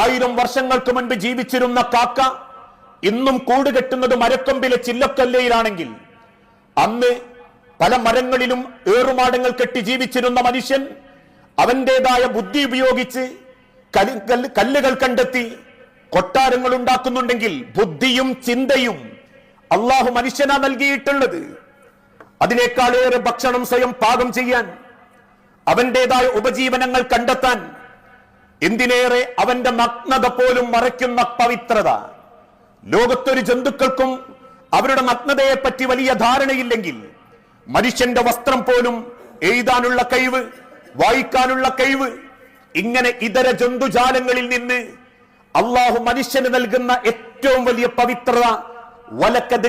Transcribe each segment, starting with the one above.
ആയിരം വർഷങ്ങൾക്ക് മുൻപ് ജീവിച്ചിരുന്ന കാക്ക ഇന്നും കൂടുകെട്ടുന്നത് മരക്കൊമ്പിലെ ചില്ലക്കല്ലയിലാണെങ്കിൽ അന്ന് പല മരങ്ങളിലും ഏറുമാടങ്ങൾ കെട്ടി ജീവിച്ചിരുന്ന മനുഷ്യൻ അവന്റേതായ ബുദ്ധി ഉപയോഗിച്ച് കൽ കല്ലുകൾ കണ്ടെത്തി കൊട്ടാരങ്ങൾ ഉണ്ടാക്കുന്നുണ്ടെങ്കിൽ ബുദ്ധിയും ചിന്തയും അള്ളാഹു മനുഷ്യനാ നൽകിയിട്ടുള്ളത്. അതിനേക്കാളേറെ ഭക്ഷണം സ്വയം പാകം ചെയ്യാൻ അവന്റേതായ ഉപജീവനങ്ങൾ കണ്ടെത്താൻ എന്തിനേറെ അവന്റെ നഗ്നത പോലും മറയ്ക്കുന്ന പവിത്രത. ലോകത്തൊരു ജന്തുക്കൾക്കും അവരുടെ നഗ്നതയെ പറ്റി വലിയ ധാരണയില്ലെങ്കിൽ മനുഷ്യന്റെ വസ്ത്രം പോലും എഴുതാനുള്ള കഴിവ് വായിക്കാനുള്ള കഴിവ് ഇങ്ങനെ ഇതര ജന്തുജാലങ്ങളിൽ നിന്ന് അള്ളാഹു മനുഷ്യന് നൽകുന്ന ഏറ്റവും വലിയ പവിത്രത വലക്കത്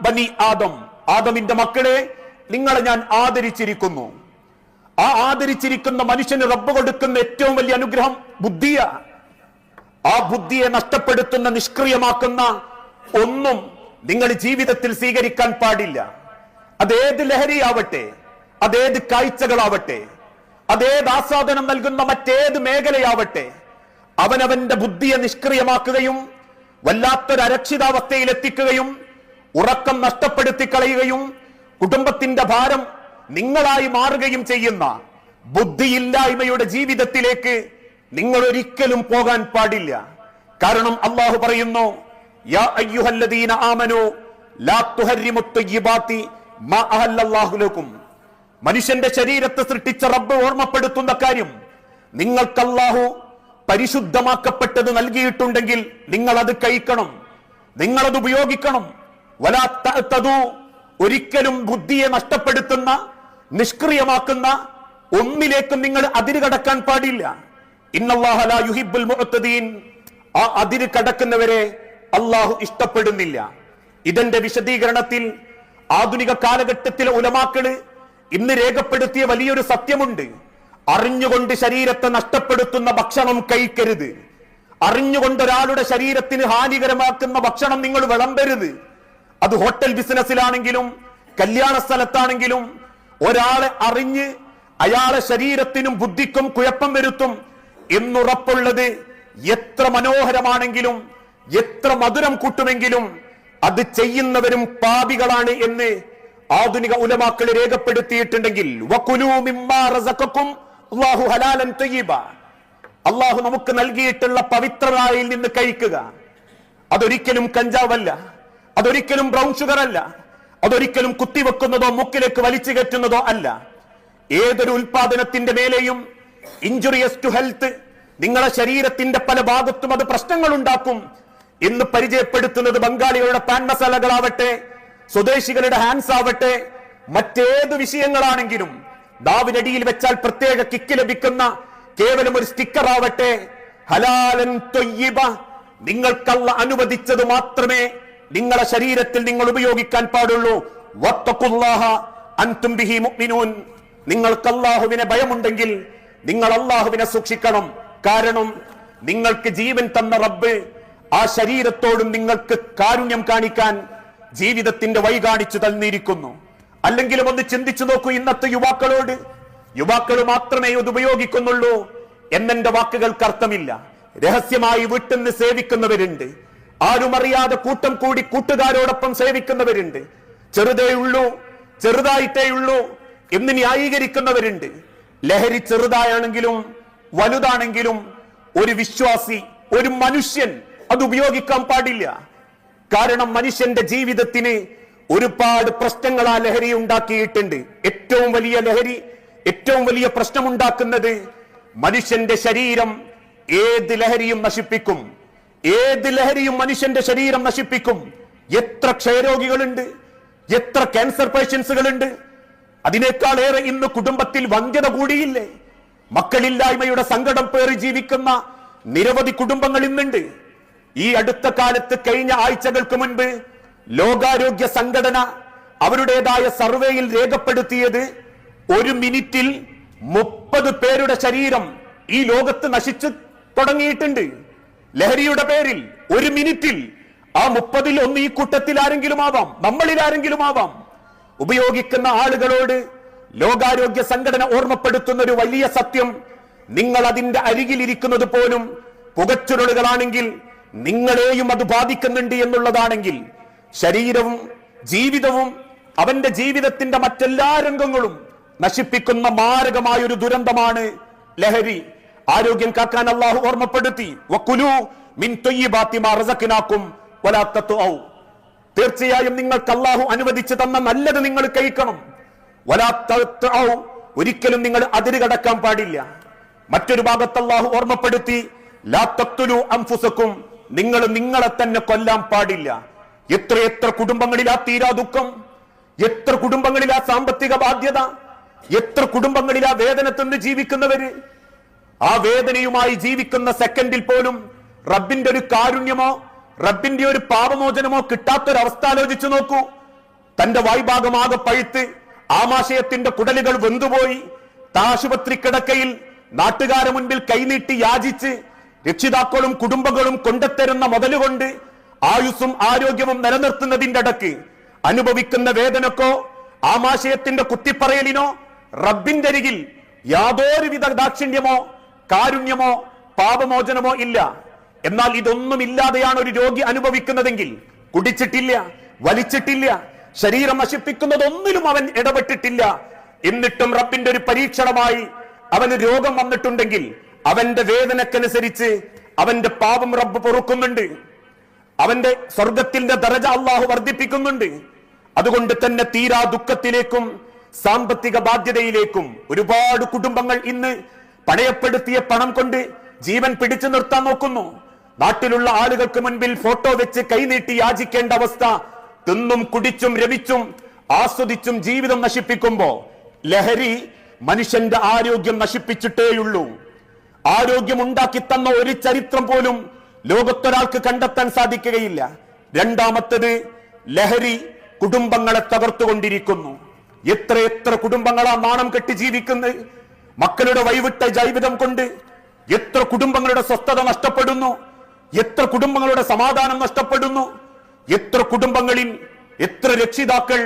ബനി ആദം. ആദമിന്റെ മക്കളെ നിങ്ങളെ ഞാൻ ആദരിച്ചിരിക്കുന്നു. ആ ആദരിച്ചിരിക്കുന്ന മനുഷ്യന് റബ്ബ് കൊടുക്കുന്ന ഏറ്റവും വലിയ അനുഗ്രഹം ബുദ്ധിയ. ആ ബുദ്ധിയെ നഷ്ടപ്പെടുത്തുന്ന നിഷ്ക്രിയമാക്കുന്ന ഒന്നും നിങ്ങൾ ജീവിതത്തിൽ സ്വീകരിക്കാൻ പാടില്ല. അതേത് ലഹരിയാവട്ടെ അതേത് കാഴ്ചകളാവട്ടെ അതേത് ആസ്വാദനം നൽകുന്ന മറ്റേത് മേഖലയാവട്ടെ അവനവന്റെ ബുദ്ധിയെ നിഷ്ക്രിയമാക്കുകയും വല്ലാത്തൊരു അരക്ഷിതാവസ്ഥയിൽ എത്തിക്കുകയും ഉറക്കം നഷ്ടപ്പെടുത്തി കളയുകയും കുടുംബത്തിന്റെ ഭാരം നിങ്ങളായി മാറുകയും ചെയ്യുന്ന ബുദ്ധിയില്ലായ്മയുടെ ജീവിതത്തിലേക്ക് നിങ്ങൾ ഒരിക്കലും പോകാൻ പാടില്ല. കാരണം അള്ളാഹു പറയുന്നു യാ അയ്യുഹല്ലദീന ലാ മനുഷ്യന്റെ ശരീരത്തെ സൃഷ്ടിച്ച റബ്ബ് ഓർമ്മപ്പെടുത്തുന്ന കാര്യം നിങ്ങൾക്ക് അള്ളാഹു പരിശുദ്ധമാക്കപ്പെട്ടത് നൽകിയിട്ടുണ്ടെങ്കിൽ നിങ്ങൾ അത് കഴിക്കണം അത് ഉപയോഗിക്കണം. വലാ തഅ്തദു ഒരിക്കലും ബുദ്ധിയെ നഷ്ടപ്പെടുത്തുന്ന നിഷ്ക്രിയമാക്കുന്ന ഒന്നിലേക്കും നിങ്ങൾ അതിര് കടക്കാൻ പാടില്ല. മുഅ്തദീൻ ആ അതിര് കടക്കുന്നവരെ അള്ളാഹു ഇഷ്ടപ്പെടുന്നില്ല. ഇതിന്റെ വിശദീകരണത്തിൽ ആധുനിക കാലഘട്ടത്തിലെ ഉലമാക്കൾ ഇന്ന് രേഖപ്പെടുത്തിയ വലിയൊരു സത്യമുണ്ട്. അറിഞ്ഞുകൊണ്ട് ശരീരത്തെ നഷ്ടപ്പെടുത്തുന്ന ഭക്ഷണം കഴിക്കരുത്. അറിഞ്ഞുകൊണ്ട് ഒരാളുടെ ശരീരത്തിന് ഹാനികരമാക്കുന്ന ഭക്ഷണം നിങ്ങൾ വിളമ്പരുത്. അത് ഹോട്ടൽ ബിസിനസ്സിലാണെങ്കിലും കല്യാണ സ്ഥലത്താണെങ്കിലും ഒരാളെ അറിഞ്ഞ് അയാളെ ശരീരത്തിനും ബുദ്ധിക്കും കുഴപ്പം വരുത്തും എന്നുറപ്പുള്ളത് എത്ര മനോഹരമാണെങ്കിലും എത്ര മധുരം കൂട്ടുമെങ്കിലും അത് ചെയ്യുന്നവരും പാപികളാണ് എന്ന് ആധുനിക ഉലമാക്കൾ രേഖപ്പെടുത്തിയിട്ടുണ്ടെങ്കിൽ അള്ളാഹു നമുക്ക് നൽകിയിട്ടുള്ള പവിത്രതായിൽ നിന്ന് കഴിക്കുക. അതൊരിക്കലും കഞ്ചാവല്ല അതൊരിക്കലും ബ്രൗൺ ഷുഗർ അല്ല അതൊരിക്കലും കുത്തിവെക്കുന്നതോ മുക്കിലേക്ക് വലിച്ചു കയറ്റുന്നതോ അല്ല. ഏതൊരു ഉൽപാദനത്തിന്റെ മേലെയും ഇഞ്ചുറിയസ് ടു ഹെൽത്ത് നിങ്ങളെ ശരീരത്തിന്റെ പല ഭാഗത്തും അത് പ്രശ്നങ്ങൾ ഉണ്ടാക്കും എന്ന് പരിചയപ്പെടുത്തുന്നത് ബംഗാളികളുടെ പാൻ മസാലകളാവട്ടെ സ്വദേശികളുടെ ഹാൻഡ്സ് ആവട്ടെ മറ്റേത് വിഷയങ്ങളാണെങ്കിലും ദാവിനടിയിൽ വെച്ചാൽ പ്രത്യേക കിക്ക് ലഭിക്കുന്ന കേവലം ഒരു സ്റ്റിക്കർ ആവട്ടെ ഹലാലൻ തൊയ്യബ നിങ്ങൾക്കള്ള അനുവദിച്ചത് മാത്രമേ നിങ്ങളെ ശരീരത്തിൽ നിങ്ങൾ ഉപയോഗിക്കാൻ പാടുള്ളൂ. അൻതും ബിഹി മുഅ്മിനൂൻ. നിങ്ങൾക്ക് അള്ളാഹുവിനെ ഭയമുണ്ടെങ്കിൽ നിങ്ങൾ അള്ളാഹുവിനെ സൂക്ഷിക്കണം. കാരണം നിങ്ങൾക്ക് ജീവൻ തന്ന റബ്ബ് ആ ശരീരത്തോടും നിങ്ങൾക്ക് കാരുണ്യം കാണിക്കാൻ ജീവിതത്തിന്റെ വഴി കാണിച്ചു തന്നിരിക്കുന്നു. അല്ലെങ്കിലും ഒന്ന് ചിന്തിച്ചു നോക്കൂ ഇന്നത്തെ യുവാക്കളോട്. യുവാക്കൾ മാത്രമേ ഇത് ഉപയോഗിക്കുന്നുള്ളൂ. എന്നെന്റെ വാക്കുകൾക്ക് അർത്ഥമില്ല. രഹസ്യമായി വീട്ടിൽ നിന്ന് സേവിക്കുന്നവരുണ്ട്. ആരും അറിയാതെ കൂട്ടം കൂടി കൂട്ടുകാരോടൊപ്പം സേവിക്കുന്നവരുണ്ട്. ചെറുതേ ഉള്ളൂ ചെറുതായിട്ടേ ഉള്ളൂ എന്ന് ന്യായീകരിക്കുന്നവരുണ്ട്. ലഹരി ചെറുതായാണെങ്കിലും വലുതാണെങ്കിലും ഒരു വിശ്വാസി ഒരു മനുഷ്യൻ അത് ഉപയോഗിക്കാൻ പാടില്ല. കാരണം മനുഷ്യന്റെ ജീവിതത്തിന് ഒരുപാട് പ്രശ്നങ്ങൾ ആ ലഹരി ഉണ്ടാക്കിയിട്ടുണ്ട്. ഏറ്റവും വലിയ ലഹരി ഏറ്റവും വലിയ പ്രശ്നമുണ്ടാക്കുന്നത് മനുഷ്യന്റെ ശരീരം ഏത് ലഹരിയും നശിപ്പിക്കും. ഏത് ലഹരിയും മനുഷ്യന്റെ ശരീരം നശിപ്പിക്കും. എത്ര ക്ഷയരോഗികളുണ്ട് എത്ര ക്യാൻസർ പേഷ്യൻസുകളുണ്ട്. അതിനേക്കാളേറെ ഇന്ന് കുടുംബത്തിൽ വന്ധ്യത കൂടിയില്ലേ? മക്കളില്ലായ്മയുടെ സങ്കടം പേറി ജീവിക്കുന്ന നിരവധി കുടുംബങ്ങൾ ഇന്നുണ്ട്. ഈ അടുത്ത കാലത്ത് കഴിഞ്ഞ ആഴ്ചകൾക്ക് മുൻപ് ലോകാരോഗ്യ സംഘടന അവരുടേതായ സർവേയിൽ രേഖപ്പെടുത്തിയത് ഒരു മിനിറ്റിൽ മുപ്പത് പേരുടെ ശരീരം ഈ ലോകത്ത് നശിച്ചു തുടങ്ങിയിട്ടുണ്ട്. ലഹരിയുടെ പേരിൽ ഒരു മിനിറ്റിൽ ആ മുപ്പതിൽ ഒന്ന് ഈ കൂട്ടത്തിൽ ആരെങ്കിലും ആവാം നമ്മളിൽ ആരെങ്കിലും ആവാം. ഉപയോഗിക്കുന്ന ആളുകളോട് ലോകാരോഗ്യ സംഘടന ഓർമ്മപ്പെടുത്തുന്ന ഒരു വലിയ സത്യം നിങ്ങൾ അതിന്റെ അരികിലിരിക്കുന്നത് പോലും പുകച്ചുരുളുകളാണെങ്കിൽ നിങ്ങളെയും അത് ബാധിക്കുന്നുണ്ട് എന്നുള്ളതാണെങ്കിൽ ശരീരവും ജീവിതവും അവന്റെ ജീവിതത്തിന്റെ മറ്റെല്ലാ രംഗങ്ങളും നശിപ്പിക്കുന്ന മാരകമായ ഒരു ദുരന്തമാണ് ലഹരി. ആരോഗ്യം കാക്കാൻ അള്ളാഹു ഓർമ്മപ്പെടുത്തി. മിൻ തീർച്ചയായും നിങ്ങൾക്ക് അള്ളാഹു അനുവദിച്ചു തന്ന നല്ലത് നിങ്ങൾ കഴിക്കണം. ഒരിക്കലും നിങ്ങൾ അതിര് കടക്കാൻ പാടില്ല. മറ്റൊരു ഭാഗത്ത് അള്ളാഹു ഓർമ്മപ്പെടുത്തി ലാ തഖ്തുലു അൻഫുസക്കും. നിങ്ങൾ നിങ്ങളെ തന്നെ കൊല്ലാൻ പാടില്ല. എത്ര എത്ര കുടുംബങ്ങളിലാ തീരാ ദുഃഖം? എത്ര കുടുംബങ്ങളിലാ സാമ്പത്തിക ബാധ്യത? എത്ര വേദന തിന്ന് ജീവിക്കുന്നവര്? ആ വേദനയുമായി ജീവിക്കുന്ന സെക്കൻഡിൽ പോലും റബ്ബിന്റെ ഒരു കാരുണ്യമോ റബ്ബിന്റെ ഒരു പാപമോചനമോ കിട്ടാത്തൊരവസ്ഥ ആലോചിച്ചു നോക്കൂ. തന്റെ വായ്ഭാഗമാകെ പഴുത്ത് ആമാശയത്തിന്റെ കുടലുകൾ വെന്തുപോയി. താശുപത്രി കിടക്കയിൽ നാട്ടുകാരെ മുൻപിൽ കൈനീട്ടി യാചിച്ച് രക്ഷിതാക്കളും കുടുംബങ്ങളും കൊണ്ടെത്തരുന്ന മുതലുകൊണ്ട് ആയുസ്സും ആരോഗ്യവും നിലനിർത്തുന്നതിന്റെ ഇടയ്ക്ക് അനുഭവിക്കുന്ന വേദനക്കോ ആമാശയത്തിന്റെ കുത്തിപ്പറയലിനോ റബ്ബിന്റെ അരികിൽ യാതൊരുവിധ ദാക്ഷിണ്യമോ കാരുണ്യമോ പാപമോചനമോ ഇല്ല. എന്നാൽ ഇതൊന്നും ഇല്ലാതെയാണ് ഒരു രോഗി അനുഭവിക്കുന്നതെങ്കിൽ കുടിച്ചിട്ടില്ല വലിച്ചിട്ടില്ല ശരീരം നശിപ്പിക്കുന്നതൊന്നിലും അവൻ ഇടപെട്ടിട്ടില്ല. എന്നിട്ടും റബ്ബിന്റെ ഒരു പരീക്ഷണമായി അവന് രോഗം വന്നിട്ടുണ്ടെങ്കിൽ അവന്റെ വേദനക്കനുസരിച്ച് അവന്റെ പാപം റബ്ബ് പൊറുക്കുന്നുണ്ട്. അവന്റെ സ്വർഗത്തിന്റെ ദരജ അള്ളാഹു വർദ്ധിപ്പിക്കുന്നുണ്ട്. അതുകൊണ്ട് തന്നെ തീരാ ദുഃഖത്തിലേക്കും സാമ്പത്തിക ബാധ്യതയിലേക്കും ഒരുപാട് കുടുംബങ്ങൾ ഇന്ന് പണയപ്പെടുത്തിയ പണം കൊണ്ട് ജീവൻ പിടിച്ചു നിർത്താൻ നോക്കുന്നു. നാട്ടിലുള്ള ആളുകൾക്ക് മുൻപിൽ ഫോട്ടോ വെച്ച് കൈനീട്ടി യാചിക്കേണ്ട അവസ്ഥ തിന്നും കുടിച്ചും രമിച്ചും ആസ്വദിച്ചും ജീവിതം നശിപ്പിക്കുമ്പോ ലഹരി മനുഷ്യന്റെ ആരോഗ്യം നശിപ്പിച്ചിട്ടേയുള്ളൂ. ആരോഗ്യം ഉണ്ടാക്കി തന്ന ഒരു ചരിത്രം പോലും ലോകത്തൊരാൾക്ക് കണ്ടെത്താൻ സാധിക്കുകയില്ല. രണ്ടാമത്തത് ലഹരി കുടുംബങ്ങളെ തകർത്തുകൊണ്ടിരിക്കുന്നു. എത്ര എത്ര കുടുംബങ്ങളാ നാണം കെട്ടി ജീവിക്കുന്നത്? മക്കളുടെ വൈവിട്ട ജീവിതം കൊണ്ട് എത്ര കുടുംബങ്ങളുടെ സ്വസ്ഥത നഷ്ടപ്പെടുന്നു എത്ര കുടുംബങ്ങളുടെ സമാധാനം നഷ്ടപ്പെടുന്നു എത്ര കുടുംബങ്ങളിൽ എത്ര രക്ഷിതാക്കൾ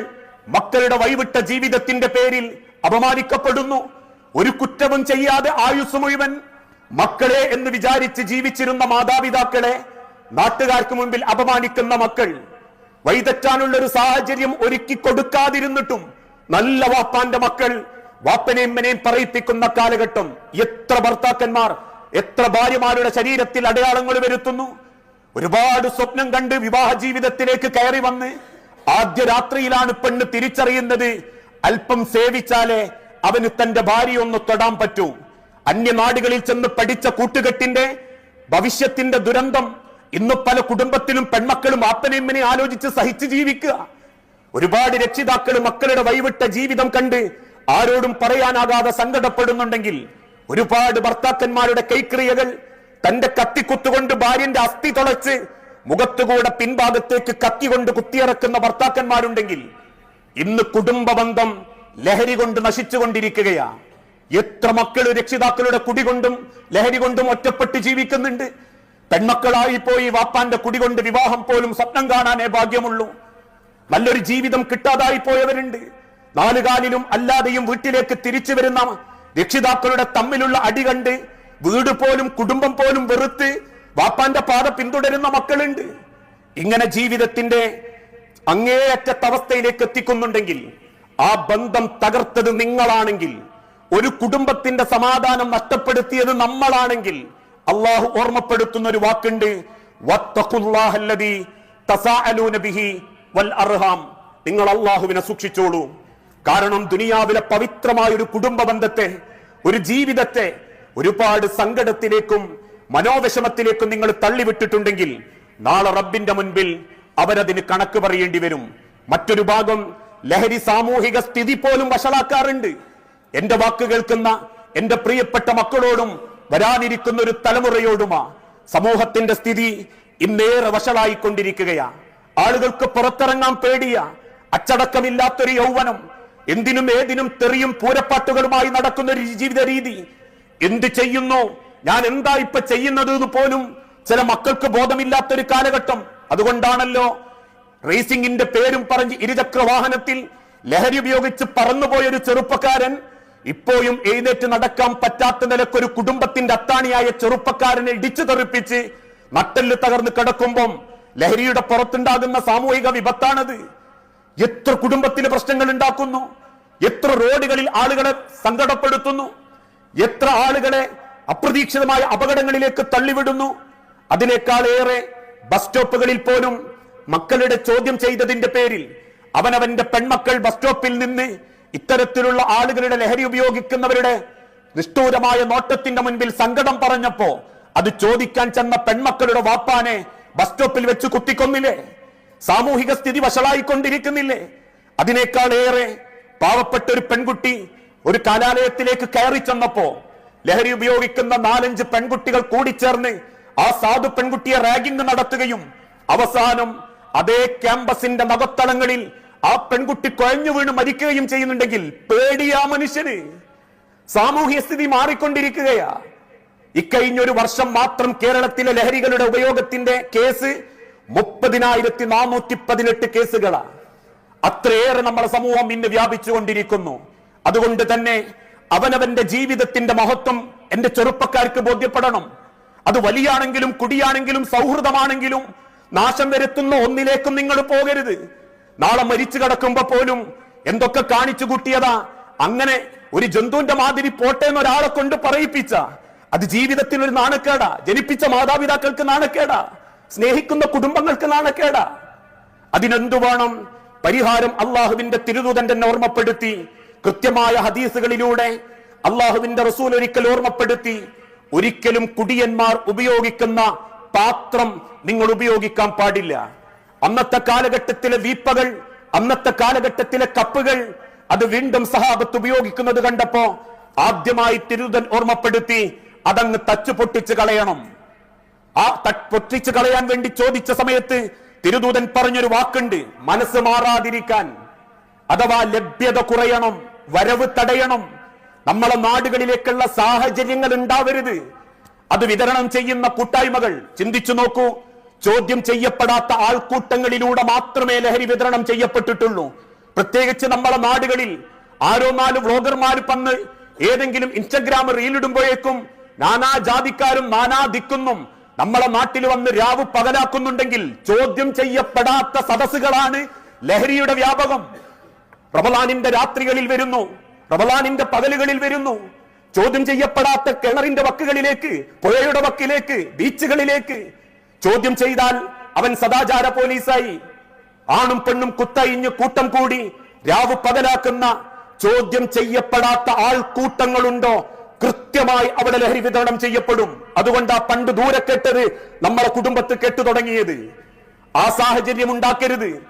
മക്കളുടെ വൈവിട്ട ജീവിതത്തിന്റെ പേരിൽ അപമാനിക്കപ്പെടുന്നു. ഒരു കുറ്റവും ചെയ്യാതെ ആയുസ് മുഴുവൻ മക്കളെ എന്ന് വിചാരിച്ച് ജീവിച്ചിരുന്ന മാതാപിതാക്കളെ നാട്ടുകാർക്ക് മുമ്പിൽ അപമാനിക്കുന്ന മക്കൾ വൈതെറ്റാനുള്ള ഒരു സാഹചര്യം ഒരുക്കി കൊടുക്കാതിരുന്നിട്ടും നല്ല വാപ്പാന്റെ മക്കൾ വാപ്പനെയും മനെയും പറയിപ്പിക്കുന്ന കാലഘട്ടം എത്ര ഭർത്താക്കന്മാർ എത്ര ഭാര്യമാരുടെ ശരീരത്തിൽ അടയാളങ്ങൾ വരുത്തുന്നു. ഒരുപാട് സ്വപ്നം കണ്ട് വിവാഹ ജീവിതത്തിലേക്ക് കയറി വന്ന് ആദ്യ രാത്രിയിലാണ് പെണ്ണ് തിരിച്ചറിയുന്നത്. അല്പം സേവിച്ചാലേ അവന് തന്റെ ഭാര്യ ഒന്ന് തൊടാൻ പറ്റൂ. അന്യനാടുകളിൽ ചെന്ന് പഠിച്ച കൂട്ടുകെട്ടിന്റെ ഭവിഷ്യത്തിന്റെ ദുരന്തം ഇന്ന് പല കുടുംബത്തിലും പെൺമക്കളും ആപ്പനെമ്മനെ ആലോചിച്ച് സഹിച്ച് ജീവിക്കുക. ഒരുപാട് രക്ഷിതാക്കൾ മക്കളുടെ വൈവിട്ട ജീവിതം കണ്ട് ആരോടും പറയാനാകാതെ സങ്കടപ്പെടുന്നുണ്ടെങ്കിൽ ഒരുപാട് ഭർത്താക്കന്മാരുടെ കൈക്രിയകൾ തന്റെ കത്തിക്കുത്തുകൊണ്ട് ഭാര്യന്റെ അസ്ഥി തുളച്ച് മുഖത്തുകൂടെ പിൻഭാഗത്തേക്ക് കത്തി കൊണ്ട് കുത്തിയിറക്കുന്ന ഭർത്താക്കന്മാരുണ്ടെങ്കിൽ ഇന്ന് കുടുംബ ബന്ധം ലഹരി കൊണ്ട് നശിച്ചുകൊണ്ടിരിക്കുകയാണ് എത്ര മക്കൾ രക്ഷിതാക്കളുടെ കുടി കൊണ്ടും ലഹരി കൊണ്ടും ഒറ്റപ്പെട്ട് ജീവിക്കുന്നുണ്ട്. പെൺമക്കളായി പോയി വാപ്പാന്റെ കുടി കൊണ്ട് വിവാഹം പോലും സ്വപ്നം കാണാനേ ഭാഗ്യമുള്ളൂ. നല്ലൊരു ജീവിതം കിട്ടാതായി പോയവരുണ്ട്. നാലുകാലിലും അല്ലാതെയും വീട്ടിലേക്ക് തിരിച്ചു വരുന്ന രക്ഷിതാക്കളുടെ തമ്മിലുള്ള അടി കണ്ട് വീട് പോലും കുടുംബം പോലും വെറുത്ത് വാപ്പാന്റെ പാത പിന്തുടരുന്ന മക്കളുണ്ട്. ഇങ്ങനെ ജീവിതത്തിന്റെ അങ്ങേയറ്റത്തെ അവസ്ഥയിലേക്ക് എത്തിക്കുന്നുണ്ടെങ്കിൽ ആ ബന്ധം തകർത്തത് നിങ്ങളാണെങ്കിൽ ഒരു കുടുംബത്തിന്റെ സമാധാനം നഷ്ടപ്പെടുത്തിയത് നമ്മളാണെങ്കിൽ അള്ളാഹു ഓർമ്മപ്പെടുത്തുന്ന ഒരു വാക്കുണ്ട് നിങ്ങൾ അള്ളാഹുവിനെ സൂക്ഷിച്ചോളൂ. കാരണം ദുനിയാവിലെ പവിത്രമായ ഒരു കുടുംബ ബന്ധത്തെ ഒരു ജീവിതത്തെ ഒരുപാട് സങ്കടത്തിലേക്കും മനോവിഷമത്തിലേക്കും നിങ്ങൾ തള്ളിവിട്ടിട്ടുണ്ടെങ്കിൽ നാളെ റബ്ബിന്റെ മുൻപിൽ അവരതിന് കണക്ക് പറയേണ്ടി വരും. മറ്റൊരു ഭാഗം ലഹരി സാമൂഹിക സ്ഥിതി പോലും വഷളാക്കാറുണ്ട്. എന്റെ വാക്ക് കേൾക്കുന്ന എന്റെ പ്രിയപ്പെട്ട മക്കളോടും വരാനിരിക്കുന്ന ഒരു തലമുറയോടുമാ സമൂഹത്തിന്റെ സ്ഥിതി ഇന്നേറെ വഷളായിക്കൊണ്ടിരിക്കുകയാ. ആളുകൾക്ക് പുറത്തിറങ്ങാൻ പേടിയ. അച്ചടക്കമില്ലാത്തൊരു യൗവനം എന്തിനും ഏതിനും തെറിയും പൂരപ്പാട്ടുകളുമായി നടക്കുന്ന ഒരു ജീവിത രീതി. എന്ത് ചെയ്യുന്നു? ഞാൻ എന്താ ഇപ്പൊ ചെയ്യുന്നത് എന്ന് പോലും ചില മക്കൾക്ക് ബോധമില്ലാത്തൊരു കാലഘട്ടം. അതുകൊണ്ടാണല്ലോ റേസിംഗിന്റെ പേരും പറഞ്ഞ് ഇരുചക്ര വാഹനത്തിൽ ലഹരി ഉപയോഗിച്ച് പറന്നുപോയ ഒരു ചെറുപ്പക്കാരൻ ഇപ്പോഴും എഴുന്നേറ്റ് നടക്കാൻ പറ്റാത്ത നിലക്കൊരു കുടുംബത്തിന്റെ അത്താണിയായ ചെറുപ്പക്കാരനെ ഇടിച്ചു തെറിപ്പിച്ച് നട്ടെല്ല് തകർന്ന് കിടക്കുമ്പം ലഹരിയുടെ പുറത്തുണ്ടാകുന്ന സാമൂഹിക വിപത്താണത്. എത്ര കുടുംബത്തിന് പ്രശ്നങ്ങൾ ഉണ്ടാക്കുന്നു? എത്ര റോഡുകളിൽ ആളുകളെ സങ്കടപ്പെടുത്തുന്നു? എത്ര ആളുകളെ അപ്രതീക്ഷിതമായ അപകടങ്ങളിലേക്ക് തള്ളിവിടുന്നു? അതിനേക്കാൾ ഏറെ ബസ് സ്റ്റോപ്പുകളിൽ പോലും മക്കളുടെ ചോദ്യം ചെയ്തതിന്റെ പേരിൽ അവനവന്റെ പെൺമക്കൾ ബസ് സ്റ്റോപ്പിൽ നിന്ന് ഇത്തരത്തിലുള്ള ആളുകളുടെ ലഹരി ഉപയോഗിക്കുന്നവരുടെ നിഷ്ഠൂരമായ നോട്ടത്തിന്റെ മുൻപിൽ സങ്കടം പറഞ്ഞപ്പോ അത് ചോദിക്കാൻ ചെന്ന പെൺമക്കളുടെ വാപ്പാനെ ബസ് സ്റ്റോപ്പിൽ വെച്ച് കുത്തിക്കൊന്നില്ലേ? സാമൂഹിക സ്ഥിതി വഷളായിക്കൊണ്ടിരിക്കുന്നില്ലേ? അതിനേക്കാൾ ഏറെ പാവപ്പെട്ട ഒരു പെൺകുട്ടി ഒരു കലാലയത്തിലേക്ക് കയറി ചെന്നപ്പോ ലഹരി ഉപയോഗിക്കുന്ന നാലഞ്ച് പെൺകുട്ടികൾ കൂടി ചേർന്ന് ആ സാധു പെൺകുട്ടിയെ റാഗിംഗ് നടത്തുകയും അവസാനം അതേ ക്യാമ്പസിന്റെ നഗത്തളങ്ങളിൽ ആ പെൺകുട്ടി കുഴഞ്ഞു വീണ് മരിക്കുകയും ചെയ്യുന്നുണ്ടെങ്കിൽ പേടിയാ മനുഷ്യന്. സാമൂഹ്യ സ്ഥിതി മാറിക്കൊണ്ടിരിക്കുകയാ. ഇക്കഴിഞ്ഞൊരു വർഷം മാത്രം കേരളത്തിലെ ലഹരികളുടെ ഉപയോഗത്തിന്റെ കേസ് മുപ്പതിനായിരത്തി നാനൂറ്റി പതിനെട്ട് കേസുകളാണ് അത്രയേറെ നമ്മുടെ സമൂഹം ഇന്ന് വ്യാപിച്ചുകൊണ്ടിരിക്കുന്നു. അതുകൊണ്ട് തന്നെ അവനവന്റെ ജീവിതത്തിന്റെ മഹത്വം എന്റെ ചെറുപ്പക്കാർക്ക് ബോധ്യപ്പെടണം. അത് വലിയാണെങ്കിലും കുടിയാണെങ്കിലും സൗഹൃദമാണെങ്കിലും നാശം വരുത്തുന്ന ഒന്നിലേക്കും നിങ്ങൾ പോകരുത്. നാളെ മരിച്ചു കിടക്കുമ്പോ പോലും എന്തൊക്കെ കാണിച്ചു കൂട്ടിയതാ. അങ്ങനെ ഒരു ജന്തുവിന്റെ മാതിരി പോട്ടെ എന്നൊരാളെ കൊണ്ട് പറയിപ്പിച്ച. അത് ജീവിതത്തിൽ ഒരു നാണക്കേടാ. ജനിപ്പിച്ച മാതാപിതാക്കൾക്ക് നാണക്കേടാ. സ്നേഹിക്കുന്ന കുടുംബങ്ങൾക്ക് നാണക്കേടാ അതിനെന്തു വേണം പരിഹാരം അള്ളാഹുവിന്റെ തിരുദൂതൻ തന്നെ ഓർമ്മപ്പെടുത്തി. കൃത്യമായ ഹദീസുകളിലൂടെ അള്ളാഹുവിന്റെ റസൂൽ ഒരിക്കൽ ഓർമ്മപ്പെടുത്തി. ഒരിക്കലും കുടിയന്മാർ ഉപയോഗിക്കുന്ന പാത്രം നിങ്ങൾ ഉപയോഗിക്കാൻ പാടില്ല. അന്നത്തെ കാലഘട്ടത്തിലെ വീപ്പകൾ അന്നത്തെ കാലഘട്ടത്തിലെ കപ്പുകൾ അത് വീണ്ടും സഹാബത്ത് ഉപയോഗിക്കുന്നത് കണ്ടപ്പോ ആദ്യമായി തിരുതൻ ഓർമ്മപ്പെടുത്തി അതങ്ങ് തച്ചു പൊട്ടിച്ച് കളയണം. ആ പൊട്ടിച്ചു കളയാൻ വേണ്ടി ചോദിച്ച സമയത്ത് തിരുദൂതൻ പറഞ്ഞൊരു വാക്കുണ്ട് മനസ്സ് മാറാതിരിക്കാൻ അഥവാ ലഭ്യത കുറയണം വരവ് തടയണം. നമ്മളെ നാടുകളിലേക്കുള്ള സാഹചര്യങ്ങൾ ഉണ്ടാവരുത്. അത് വിതരണം ചെയ്യുന്ന കൂട്ടായ്മകൾ. ചിന്തിച്ചു നോക്കൂ ചോദ്യം ചെയ്യപ്പെടാത്ത ആൾക്കൂട്ടങ്ങളിലൂടെ മാത്രമേ ലഹരി വിതരണം ചെയ്യപ്പെട്ടിട്ടുള്ളൂ. പ്രത്യേകിച്ച് നമ്മളെ നാടുകളിൽ ആരോ നാല് വ്ലോഗർമാർ പന്ന് ഏതെങ്കിലും ഇൻസ്റ്റഗ്രാം റീലിടുമ്പോഴേക്കും നാനാ ജാതിക്കാരും നാനാ ദിക്കുന്നും നമ്മളെ നാട്ടിൽ വന്ന് രാവ് പകലാക്കുന്നുണ്ടെങ്കിൽ ചോദ്യം ചെയ്യപ്പെടാത്ത സദസ്സുകളാണ് ലഹരിയുടെ വ്യാപകം. റമലാനിന്റെ രാത്രികളിൽ വരുന്നു റമലാനിന്റെ പകലുകളിൽ വരുന്നു. ചോദ്യം ചെയ്യപ്പെടാത്ത കിണറിന്റെ വക്കുകളിലേക്ക് പുഴയുടെ വക്കിലേക്ക് ബീച്ചുകളിലേക്ക് ചോദ്യം ചെയ്താൽ അവൻ സദാചാര പോലീസായി. ആണും പെണ്ണും കുത്തയിഞ്ഞ് കൂട്ടം കൂടി രാവ് പകലാക്കുന്ന ചോദ്യം ചെയ്യപ്പെടാത്ത ആൾക്കൂട്ടങ്ങളുണ്ടോ? കൃത്യമായി അവിടെ ലഹരി വിതരണം ചെയ്യപ്പെടും. അതുകൊണ്ട് ആ പണ്ട് ദൂരെ കെട്ടത് നമ്മളെ കുടുംബത്ത് കെട്ടു തുടങ്ങിയത്. ആ സാഹചര്യം ഉണ്ടാക്കരുത്.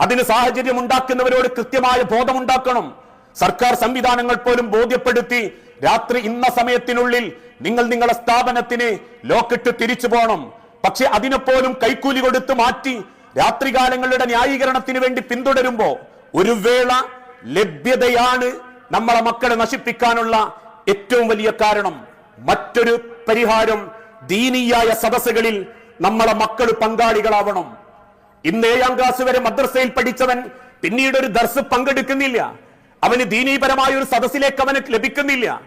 അതിന് സാഹചര്യം ഉണ്ടാക്കുന്നവരോട് കൃത്യമായ ബോധമുണ്ടാക്കണം. സർക്കാർ സംവിധാനങ്ങൾ പോലും ബോധ്യപ്പെടുത്തി രാത്രി ഇന്ന സമയത്തിനുള്ളിൽ നിങ്ങൾ നിങ്ങളുടെ സ്ഥാപനത്തിന് ലോക്കിട്ട് തിരിച്ചു പോകണം. പക്ഷെ അതിനെപ്പോലും കൈക്കൂലി കൊടുത്ത് മാറ്റി രാത്രികാലങ്ങളുടെ ന്യായീകരണത്തിന് വേണ്ടി പിന്തുടരുമ്പോ ഒരു വേള ലഭ്യതയാണ് നമ്മളെ മക്കളെ നശിപ്പിക്കാനുള്ള ഏറ്റവും വലിയ കാരണം മറ്റൊരു പരിഹാരം ദീനീയായ സദസ്സുകളിൽ നമ്മളെ മക്കൾ പങ്കാളികളാവണം. ഇന്ന് ഏഴാം ക്ലാസ് വരെ മദ്രസയിൽ പഠിച്ചവൻ പിന്നീട് ഒരു ദർസ് പങ്കെടുക്കുന്നില്ല. അവന് ദീനീപരമായ ഒരു സദസ്സിലേക്ക് അവന് ലഭിക്കുന്നില്ല.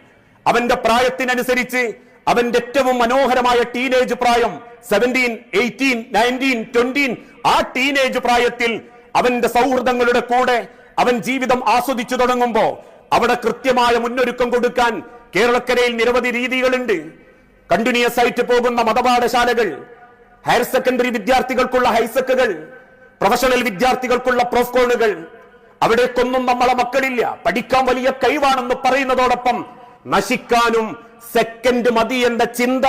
അവന്റെ പ്രായത്തിനനുസരിച്ച് അവന്റെ ഏറ്റവും മനോഹരമായ ടീനേജ് പ്രായം സെവന്റീൻ എയ്റ്റീൻ നയന്റീൻ ട്വന്റീൻ ആ ടീനേജ് പ്രായത്തിൽ അവന്റെ സൗഹൃദങ്ങളുടെ കൂടെ അവൻ ജീവിതം ആസ്വദിച്ചു തുടങ്ങുമ്പോ അവിടെ കൃത്യമായ മുന്നൊരുക്കം കൊടുക്കാൻ കേരളക്കരയിൽ നിരവധി രീതികളുണ്ട്. കണ്ടിന്യൂസ് ആയിട്ട് പോകുന്ന മതപാഠശാലകൾ ഹയർ സെക്കൻഡറി വിദ്യാർത്ഥികൾക്കുള്ള ഹൈസെക്കുകൾ പ്രൊഫഷണൽ വിദ്യാർത്ഥികൾക്കുള്ള പ്രോഫ്കോണുകൾ അവിടേക്കൊന്നും നമ്മളെ മക്കളില്ല. പഠിക്കാൻ വലിയ കഴിവാണെന്ന് പറയുന്നതോടൊപ്പം നശിക്കാനും സെക്കൻഡ് മതി എന്ന ചിന്ത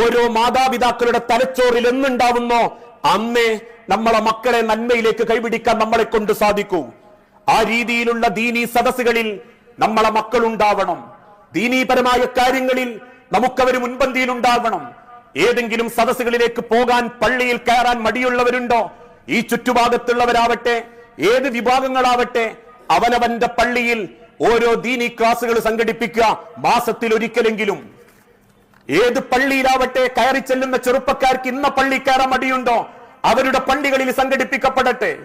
ഓരോ മാതാപിതാക്കളുടെ തലച്ചോറിൽ എന്നുണ്ടാവുന്നോ. അന്നേ നമ്മളെ മക്കളെ നന്മയിലേക്ക് കൈപിടിക്കാൻ നമ്മളെ കൊണ്ട് സാധിക്കൂ. ആ രീതിയിലുള്ള ദീനീ സദസ്സുകളിൽ നമ്മളെ മക്കളുണ്ടാവണം. ദീനീപരമായ കാര്യങ്ങളിൽ നമുക്കവർ മുൻപന്തിയിൽ ഉണ്ടാവണം ഏതെങ്കിലും സദസ്സുകളിലേക്ക് പോകാൻ പള്ളിയിൽ കയറാൻ മടിയുള്ളവരുണ്ടോ? ഈ ചുറ്റുഭാഗത്തുള്ളവരാവട്ടെ ഏത് വിഭാഗങ്ങളാവട്ടെ അവനവന്റെ പള്ളിയിൽ ഓരോ ദീനി ക്ലാസുകൾ സംഘടിപ്പിക്കുക മാസത്തിൽ ഒരിക്കലെങ്കിലും ഏത് പള്ളിയിലാവട്ടെ കയറി ചെല്ലുന്ന ചെറുപ്പക്കാർക്ക് ഇന്ന പള്ളി കയറാൻ മടിയുണ്ടോ? അവരുടെ പള്ളികളിൽ സംഘടിപ്പിക്കപ്പെടട്ടെ.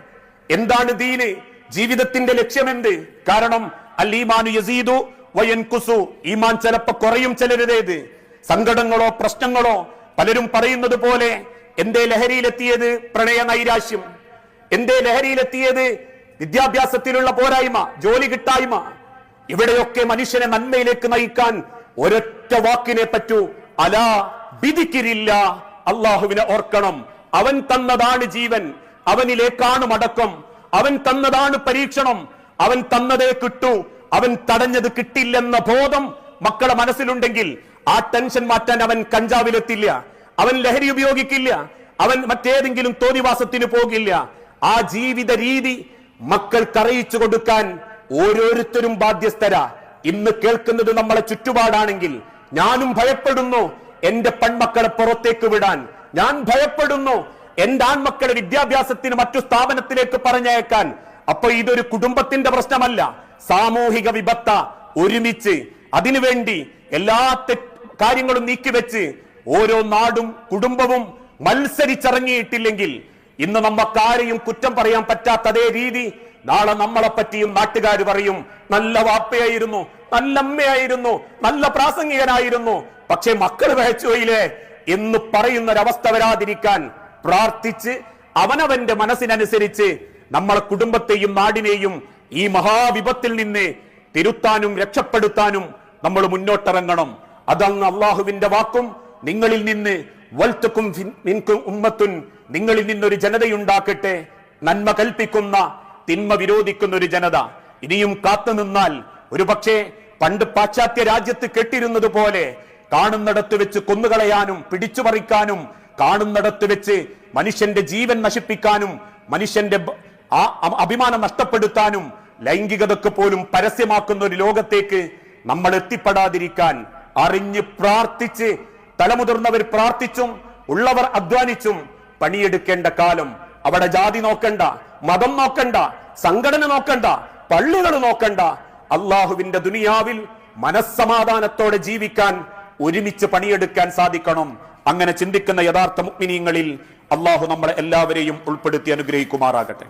എന്താണ് ദീന്? ജീവിതത്തിന്റെ ലക്ഷ്യമെന്ത്? കാരണം അല്ലീമാനു യസീദു വയൻകുസു. ഈമാൻ ചിലപ്പോ കുറയും ചിലരുടേത് സങ്കടങ്ങളോ പ്രശ്നങ്ങളോ. പലരും പറയുന്നത് പോലെ എന്തേ ലഹരിയിലെത്തിയത്? പ്രണയ നൈരാശ്യം. എന്തേ ലഹരിയിലെത്തിയത്? വിദ്യാഭ്യാസത്തിലുള്ള പോരായ്മ ജോലി കിട്ടായ്മ. ഇവിടെയൊക്കെ മനുഷ്യനെ നന്മയിലേക്ക് നയിക്കാൻ ഒരൊറ്റ വാക്കിനെ പറ്റൂ. അലാ വിധിക്കിരില്ല അള്ളാഹുവിനെ ഓർക്കണം. അവൻ തന്നതാണ് ജീവൻ. അവനിലേക്കാണ് മടക്കം. അവൻ തന്നതാണ് പരീക്ഷണം. അവൻ തന്നതേ കിട്ടൂ. അവൻ തടഞ്ഞത് കിട്ടില്ലെന്ന ബോധം മക്കളെ മനസ്സിലുണ്ടെങ്കിൽ ആ ടെൻഷൻ മാറ്റാൻ അവൻ കഞ്ചാവിലെത്തില്ല. അവൻ ലഹരി ഉപയോഗിക്കില്ല. അവൻ മറ്റേതെങ്കിലും തോന്നിവാസത്തിന് പോകില്ല. ആ ജീവിത രീതി മക്കൾക്ക് അറിയിച്ചു കൊടുക്കാൻ ഓരോരുത്തരും ബാധ്യസ്ഥരാ. ഇന്ന് കേൾക്കുന്നത് നമ്മളെ ചുറ്റുപാടാണെങ്കിൽ ഞാനും ഭയപ്പെടുന്നു. എന്റെ പെൺമക്കളെ പുറത്തേക്ക് വിടാൻ ഞാൻ ഭയപ്പെടുന്നു. എന്റെ ആൺമക്കളെ വിദ്യാഭ്യാസത്തിന് മറ്റു സ്ഥാപനത്തിലേക്ക് പറഞ്ഞയക്കാൻ അപ്പൊ ഇതൊരു കുടുംബത്തിന്റെ പ്രശ്നമല്ല. സാമൂഹിക വിപത്ത ഒരുമിച്ച് അതിനുവേണ്ടി എല്ലാ കാര്യങ്ങളും നീക്കിവെച്ച് ഓരോ നാടും കുടുംബവും മത്സരിച്ചിറങ്ങിയിട്ടില്ലെങ്കിൽ ഇന്ന് നമുക്കാരെയും കുറ്റം പറയാൻ പറ്റാത്ത അതേ രീതി. നാളെ നമ്മളെ പറ്റിയും നാട്ടുകാർ പറയും നല്ല വാപ്പയായിരുന്നു നല്ല അമ്മയായിരുന്നു നല്ല പ്രാസംഗികനായിരുന്നു. പക്ഷെ മക്കൾ വഹച്ചുപോയില്ലേ എന്ന് പറയുന്നൊരവസ്ഥ വരാതിരിക്കാൻ പ്രാർത്ഥിച്ച് അവനവന്റെ മനസ്സിനനുസരിച്ച് നമ്മളെ കുടുംബത്തെയും നാടിനെയും ഈ മഹാവിപത്തിൽ നിന്ന് തിരുത്താനും രക്ഷപ്പെടുത്താനും നമ്മൾ മുന്നോട്ടിറങ്ങണം. അതങ്ങ് അള്ളാഹുവിന്റെ വാക്കും നിങ്ങളിൽ നിന്ന് വൽത്തുക്കും ഉമ്മത്തുൻ നിങ്ങളിൽ നിന്നൊരു ജനതയുണ്ടാക്കട്ടെ. നന്മ കൽപ്പിക്കുന്ന തിന്മ വിരോധിക്കുന്ന ഒരു ജനത. ഇനിയും കാത്തു നിന്നാൽ ഒരു പക്ഷേ പണ്ട് പാശ്ചാത്യ രാജ്യത്ത് കെട്ടിരുന്നത് പോലെ കാണുന്നിടത്ത് വെച്ച് കൊന്നുകളയാനും പിടിച്ചുപറിക്കാനും കാണുന്നിടത്ത് വെച്ച് മനുഷ്യന്റെ ജീവൻ നശിപ്പിക്കാനും മനുഷ്യന്റെ ആ അഭിമാനം നഷ്ടപ്പെടുത്താനും ലൈംഗികതക്ക് പോലും പരസ്യമാക്കുന്ന ഒരു ലോകത്തേക്ക് നമ്മൾ എത്തിപ്പെടാതിരിക്കാൻ അറിഞ്ഞ് പ്രാർത്ഥിച്ച് തലമുതിർന്നവർ പ്രാർത്ഥിച്ചും ഉള്ളവർ അധ്വാനിച്ചും പണിയെടുക്കേണ്ട കാലം. അവിടെ ജാതി നോക്കണ്ട മതം നോക്കണ്ട സംഘടന നോക്കണ്ട പള്ളികൾ നോക്കണ്ട. അള്ളാഹുവിന്റെ ദുനിയാവിൽ മനസ്സമാധാനത്തോടെ ജീവിക്കാൻ ഒരുമിച്ച് പണിയെടുക്കാൻ സാധിക്കണം. അങ്ങനെ ചിന്തിക്കുന്ന യഥാർത്ഥ മുഗ്മിനീങ്ങളിൽ അള്ളാഹു നമ്മളെ എല്ലാവരെയും ഉൾപ്പെടുത്തി അനുഗ്രഹിക്കുമാറാകട്ടെ.